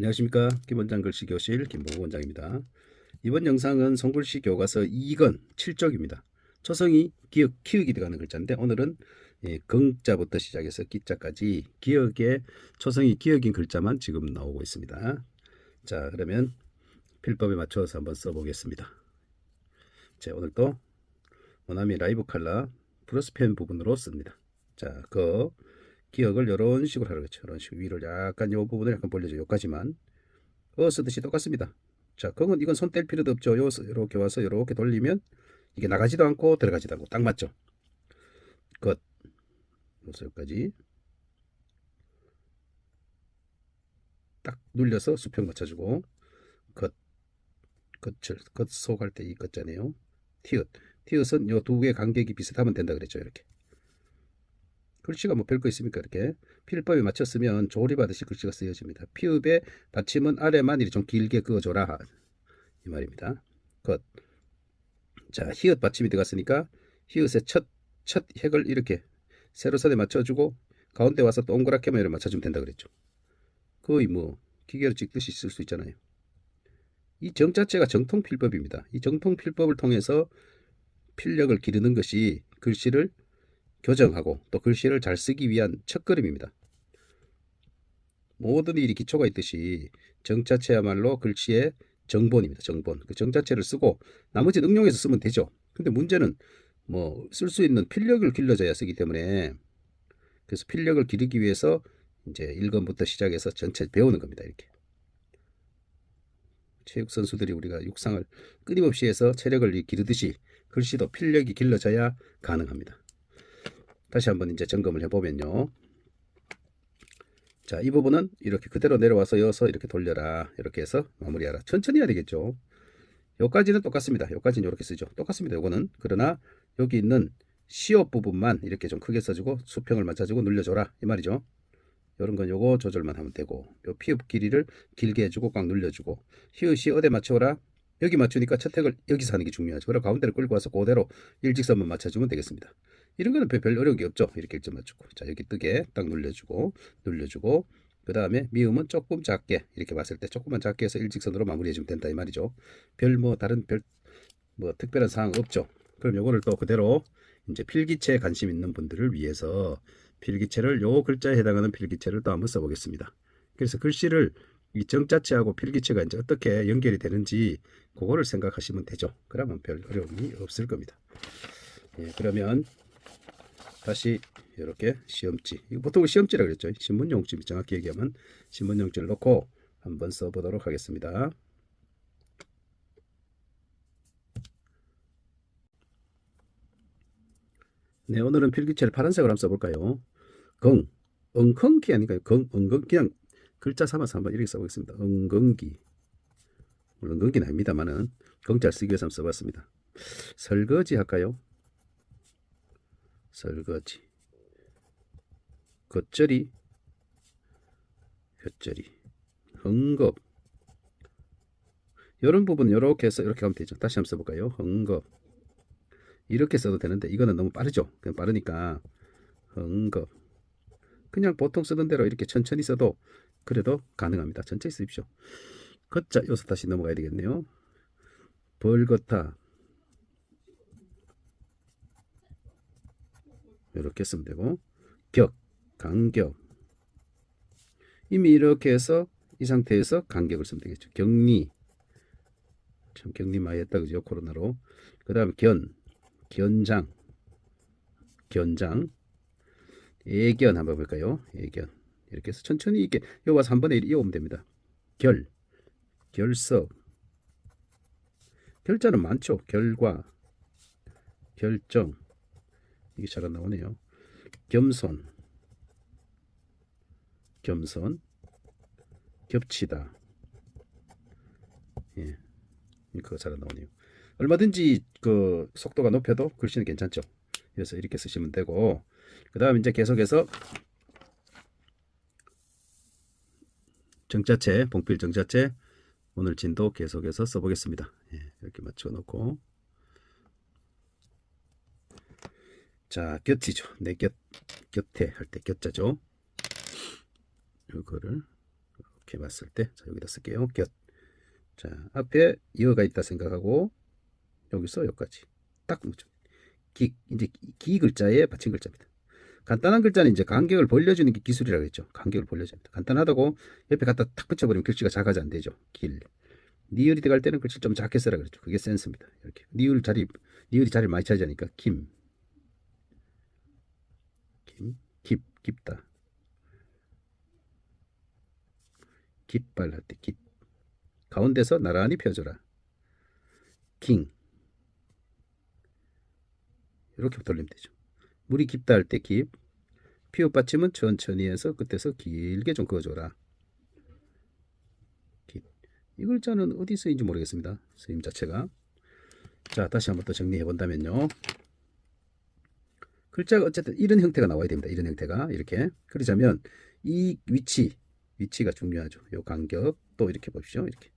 안녕하십니까 김원장 글씨 교실 김보고 원장입니다. 이번 영상은 손글씨 교과서 2권 7쪽입니다. 초성이 기억 키읔이 들어가는 글자인데 오늘은 예, 긍자부터 시작해서 기자까지 기억의 초성이 기억인 글자만 지금 나오고 있습니다. 자 그러면 필법에 맞춰서 한번 써보겠습니다. 자 오늘도 원암이 라이브 칼라 플러스 펜 부분으로 씁니다. 자, 그 기억을 이런 식으로 하겠죠. 이런 식으로 위를 약간 이 부분을 약간 벌려줘. 여기까지만. 어 쓰듯이 똑같습니다. 자, 그건 이건 손 뗄 필요도 없죠. 요 이렇게 와서 이렇게 돌리면 이게 나가지도 않고 들어가지도 않고 딱 맞죠. 것. 여기서 여기까지 딱 눌려서 수평 맞춰주고 것. 겉을 겉속 할때이 것자네요. 티읕. 티읕은 요 두 개의 간격이 비슷하면 된다 그랬죠. 이렇게. 글씨가 뭐 별거 있습니까? 이렇게 필법에 맞췄으면 조립하듯이 글씨가 쓰여집니다. 피읍의 받침은 아래만 이렇게 좀 길게 그어줘라 이 말입니다. 것. 자, 히읗 받침이 들어갔으니까 히읗의 첫, 첫 핵을 이렇게 세로선에 맞춰주고 가운데 와서 동그랗게만 이렇게 맞춰주면 된다 그랬죠. 거의 뭐 기계로 찍듯이 쓸 수 있잖아요. 이 정 자체가 정통 필법입니다. 이 정통 필법을 통해서 필력을 기르는 것이 글씨를 교정하고 또 글씨를 잘 쓰기 위한 첫걸음입니다. 모든 일이 기초가 있듯이 정자체야말로 글씨의 정본입니다. 정본. 그 정자체를 쓰고 나머지 응용해서 쓰면 되죠. 근데 문제는 뭐 쓸 수 있는 필력을 길러줘야 쓰기 때문에 그래서 필력을 기르기 위해서 이제 1권부터 시작해서 전체 배우는 겁니다. 이렇게. 체육 선수들이 우리가 육상을 끊임없이 해서 체력을 기르듯이 글씨도 필력이 길러져야 가능합니다. 다시 한번 이제 점검을 해보면요. 자, 이 부분은 이렇게 그대로 내려와서 이어서 이렇게 돌려라. 이렇게 해서 마무리하라. 천천히 해야 되겠죠. 여기까지는 똑같습니다. 여기까지는 이렇게 쓰죠. 똑같습니다. 요거는. 그러나 여기 있는 시옷 부분만 이렇게 좀 크게 써주고 수평을 맞춰주고 눌려줘라. 이 말이죠. 이런 건 요거 조절만 하면 되고 요 피읍 길이를 길게 해주고 꽉 눌려주고 히읗이 어디 맞춰라. 여기 맞추니까 첫 택을 여기서 하는 게 중요하죠. 그리고 가운데를 끌고 와서 그대로 일직선만 맞춰주면 되겠습니다. 이런 거는 별 어려운 게 없죠. 이렇게 일점 맞추고. 자, 여기 뜨게 딱 눌러주고, 눌러주고, 그 다음에 미음은 조금 작게, 이렇게 봤을 때 조금만 작게 해서 일직선으로 마무리해주면 된다. 이 말이죠. 별 뭐, 다른 별, 뭐, 특별한 사항 없죠. 그럼 요거를 또 그대로 이제 필기체에 관심 있는 분들을 위해서 필기체를 요 글자에 해당하는 필기체를 또 한번 써보겠습니다. 그래서 글씨를 이 정자체하고 필기체가 이제 어떻게 연결이 되는지 그거를 생각하시면 되죠. 그러면 별 어려움이 없을 겁니다. 예, 그러면 다시 이렇게 시험지 보통 시험지라 그랬죠. 신문용지 정확히 얘기하면 신문용지를 넣고 한번 써보도록 하겠습니다. 네 오늘은 필기체를 파란색으로 한번 써볼까요? 긍 엉컹기 아닌가요? 긍 엉겅 그냥 글자 삼아서 한번 이렇게 써보겠습니다. 엉겅기. 물론 엉기는 아닙니다만은 긍자 쓰기 위해서 한번 써봤습니다. 설거지 할까요 설거지. 겉절이 곁절이 헝겊. 이런 부분 이렇게 해서 이렇게 하면 되죠. 다시 한번 써볼까요? 헝겊. 이렇게 써도 되는데 이거는 너무 빠르죠? 그냥 빠르니까 헝겊. 그냥 보통 쓰던 대로 이렇게 천천히 써도 그래도 가능합니다. 천천히 쓰십시오. 겉자 여기서 다시 넘어가야 되겠네요. 벌거타 이렇게 쓰면 되고 격, 간격. 이미 이렇게 해서 이 상태에서 간격을 쓰면 되겠죠. 격리. 참 격리 많이 했다 그죠? 코로나로. 그 다음에 견, 견장. 견장. 예견 한번 볼까요? 예견. 이렇게 해서 천천히 이렇게 여기 와서 한 번에 이어오면 됩니다. 결, 결석. 결자는 많죠. 결과 결정 이게 잘 안 나오네요. 겸손, 겸손, 겹치다. 예, 그거 잘 안 나오네요. 얼마든지 그 속도가 높여도 글씨는 괜찮죠. 그래서 이렇게 쓰시면 되고 그 다음 이제 계속해서 정자체, 봉필 정자체 오늘 진도 계속해서 써보겠습니다. 예, 이렇게 맞춰 놓고 자, 곁이죠. 내 곁, 곁에 할 때 곁자죠. 이거를 이렇게 봤을 때 자, 여기다 쓸게요. 곁. 자, 앞에 이어가 있다 생각하고 여기서 여기까지 딱 묻죠. 기 이제 기 글자에 받침 글자입니다. 간단한 글자는 이제 간격을 벌려주는 게 기술이라고 했죠. 간격을 벌려줍니다. 간단하다고 옆에 갖다 탁 붙여버리면 글씨가 작아져 안 되죠. 길. 니을이 들어갈 때는 글씨 좀 작게 쓰라 그랬죠. 그게 센스입니다. 이렇게 니을 자리 니을이 자리를 많이 차지하니까 김, 김, 깊, 깊다. 깃발 할때 깃. 가운데서 나란히 펴줘라. 킹. 이렇게 돌리면 되죠. 물이 깊다 할 때 깊. 피읍 받침은 천천히 해서 끝에서 길게 좀 그어줘라. 깊. 이 글자는 어디 쓰인지 모르겠습니다. 쓰임 자체가. 자, 다시 한번 더 정리해 본다면요. 글자가 어쨌든 이런 형태가 나와야 됩니다. 이런 형태가 이렇게 그러자면 이 위치 위치가 중요하죠. 요 간격 또 이렇게 보십시오. 이렇게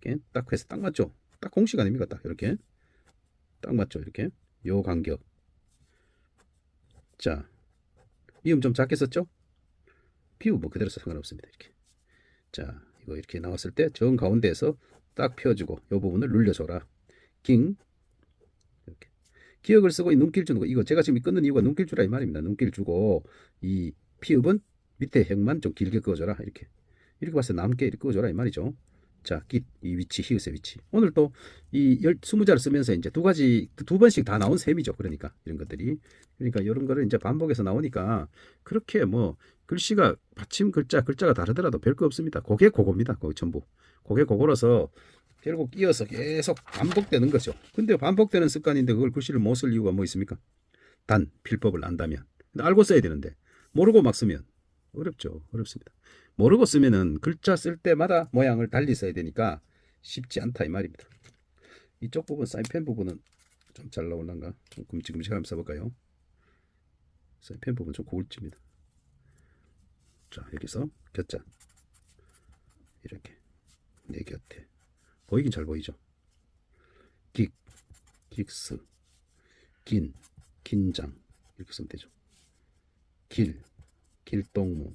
이렇게 딱 해서 딱 맞죠. 딱 공식 아닙니까? 딱 이렇게 딱 맞죠. 이렇게 요 간격. 자, 미음 좀 작게 썼죠? 비우 뭐 그대로 써 상관없습니다. 이렇게. 자, 이거 이렇게 나왔을 때 정 가운데에서 딱 펴주고 요 부분을 눌려줘라. 킹 이렇게 기억을 쓰고 이 눈길 주는 거 이거 제가 지금 끊는 이유가 눈길 주라 이 말입니다. 눈길 주고 이 피읍은 밑에 형만 좀 길게 그어줘라 이렇게 이렇게 봤을 때 남게 이렇게 그어줘라 이 말이죠. 자, 깃, 이 위치, 히읗의 위치. 오늘 또 이 열, 스무 자를 쓰면서 이제 두 가지, 두 번씩 다 나온 셈이죠. 그러니까, 이런 것들이. 그러니까 이런 거를 이제 반복해서 나오니까 그렇게 뭐 글씨가 받침 글자, 글자가 다르더라도 별거 없습니다. 그게 그겁니다. 거기 전부. 그게 그거라서 결국 이어서 계속 반복되는 거죠. 근데 반복되는 습관인데 그걸 글씨를 못 쓸 이유가 뭐 있습니까? 단, 필법을 안다면. 알고 써야 되는데, 모르고 막 쓰면 어렵죠. 어렵습니다. 모르고 쓰면은 글자 쓸 때마다 모양을 달리 써야 되니까 쉽지 않다 이 말입니다. 이쪽 부분 사인펜 부분은 좀 잘 나올란가? 좀 끔찍끔찍하면 써볼까요? 사인펜 부분 좀 고울집니다. 자 여기서 곁자 이렇게 내 곁에 보이긴 잘 보이죠. 긱, 긱스, 긴, 긴장 이렇게 쓰면 되죠. 길, 길동무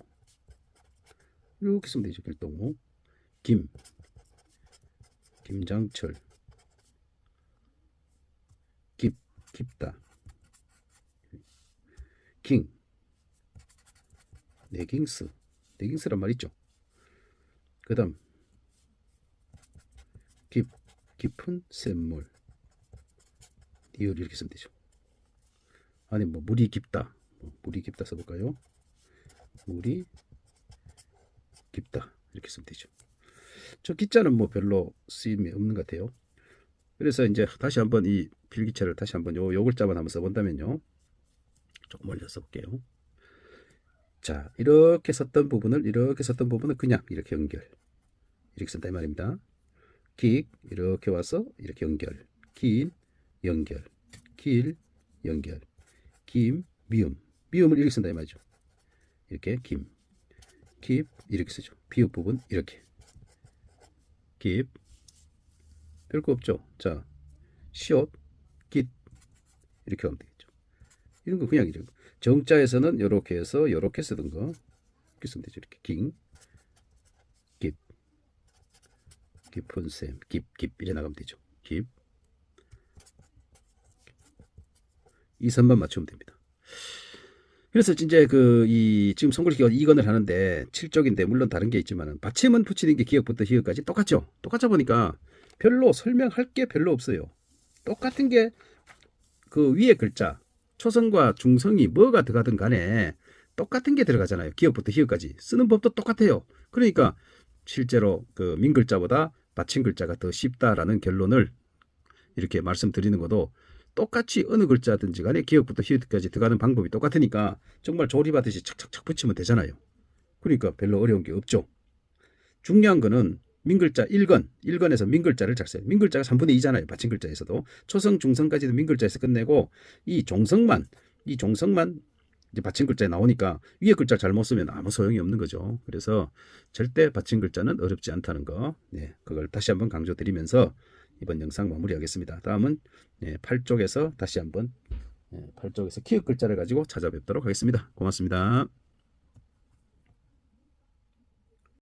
이렇게 쓰면 되죠. 길동무 김 김장철 깊 깊다 킹 네깅스 네깅스란 말 있죠. 그 다음 깊 깊은 샘물 이을 이렇게 쓰면 되죠. 아니 뭐 물이 깊다 뭐 물이 깊다 써볼까요? 물이 깊다 이렇게 쓰면 되죠. 저 기자는 뭐 별로 쓰임이 없는 것 같아요. 그래서 이제 다시 한번 이 필기체를 다시 한번 요, 요 글자만 한번 써본다면요. 조금 올려 써볼게요. 자 이렇게 썼던 부분을 이렇게 썼던 부분을 그냥 이렇게 연결 이렇게 쓴다 이 말입니다. 킥 이렇게 와서 이렇게 연결 긴 연결 길 연결 김 미음 미음을 이렇게 쓴다 이 말이죠. 이렇게 김 킵 이렇게 쓰죠. 비읍 부분 이렇게 킵 별거 없죠. 자 시옷 깃 이렇게 하면 되겠죠. 이런 거 그냥 거. 정자에서는 이렇게 해서 이렇게 쓰던 거 이렇게 쓰면 되죠. 이렇게 깅 깊 깊은 샘, 깊, 깊 이래 나가면 되죠. 깊. 이 선만 맞추면 됩니다. 그래서 이제 그 이 지금 성글씨가 이건을 하는데 7쪽인데 물론 다른 게 있지만은 받침은 붙이는 게 기억부터 희역까지 똑같죠. 똑같아 보니까 별로 설명할 게 별로 없어요. 똑같은 게 그 위에 글자 초성과 중성이 뭐가 들어가든 간에 똑같은 게 들어가잖아요. 기억부터 희역까지 쓰는 법도 똑같아요. 그러니까 실제로 그 민글자보다 받침 글자가 더 쉽다라는 결론을 이렇게 말씀드리는 것도 똑같이 어느 글자든지 간에 기억부터 히읗까지 들어가는 방법이 똑같으니까 정말 조립하듯이 착착착 붙이면 되잖아요. 그러니까 별로 어려운 게 없죠. 중요한 거는 민글자 1건, 1건에서 민글자를 잘 써요. 민글자가 3분의 2잖아요. 받침 글자에서도. 초성, 중성까지도 민글자에서 끝내고 이 종성만, 이 종성만 이제 받침 글자에 나오니까 위에 글자 잘못 쓰면 아무 소용이 없는 거죠. 그래서 절대 받침 글자는 어렵지 않다는 거. 네, 그걸 다시 한번 강조드리면서 이번 영상 마무리하겠습니다. 다음은 네, 8쪽에서 다시 한번 네, 8쪽에서 키읔 글자를 가지고 찾아뵙도록 하겠습니다. 고맙습니다.